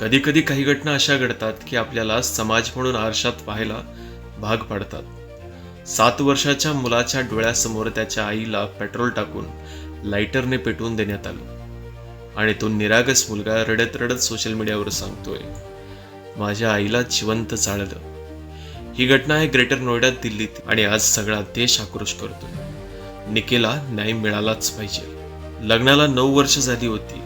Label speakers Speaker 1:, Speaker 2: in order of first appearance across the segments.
Speaker 1: कधी कधी काही घटना अशा घडतात की आपल्याला समाज म्हणून आरशात पाहायला भाग पाडतात. सात वर्षाच्या मुलाच्या डोळ्यासमोर त्याच्या आईला पेट्रोल टाकून लायटरने पेटवून देण्यात आलं. आणि तो निरागस मुलगा रडत रडत सोशल मीडियावर सांगतोय माझ्या आईला जिवंत चाळलं ही घटना आहे ग्रेटर नोएडा दिल्लीत आणि आज सगळा देश आक्रोश करतोय. निकेला न्याय मिळालाच पाहिजे. लग्नाला नऊ वर्ष झाली होती.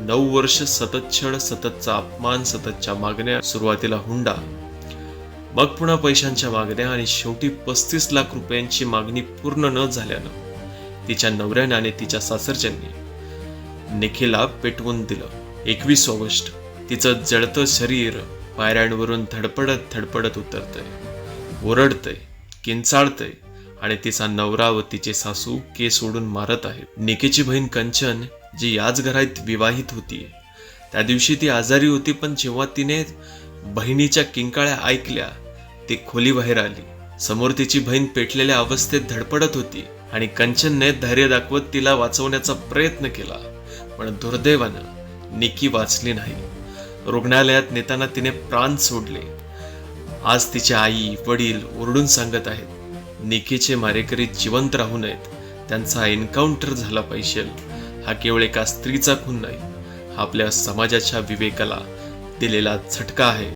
Speaker 1: नऊ वर्ष सतत छळ सततचा अपमान सततच्या मागण्या सुरुवातीला हुंडा. मग पुन्हा पैशांच्या मागण्या आणि शेवटी पस्तीस लाख रुपयांची मागणी पूर्ण न झाल्यानं तिच्या नवऱ्याने आणि तिच्या सासरच्यांनी निखिला पेटवून दिलं. एकवीस ऑगस्ट तिचं जळतं शरीर पायऱ्यांवरून धडपडत धडपडत उतरतंय. ओरडतंय किंचाळतंय. आणि तिचा नवरा व तिचे सासू केस सोडून मारत आहेत. निकेची बहीण कंचन जी याच घरात विवाहित होती त्या दिवशी ती आजारी होती पण जेव्हा तिने बहिणीच्या किंकाळ्या ऐकल्या ती खोलीबाहेर आली. समोर तिची बहीण पेटलेल्या अवस्थेत धडपडत होती आणि कंचनने धैर्य दाखवत तिला वाचवण्याचा प्रयत्न केला. पण दुर्दैवानं निकी वाचली नाही. रुग्णालयात नेताना तिने प्राण सोडले. आज तिचे आई वडील ओरडून सांगत आहेत निकेचे मारेकरी जिवंत राहू नयेत. त्यांचा एन्काउंटर झाला पाहिजे. हा केवळ एका स्त्रीचा खून नाही हा आपल्या समाजाच्या विवेकाला दिलेला झटका आहे.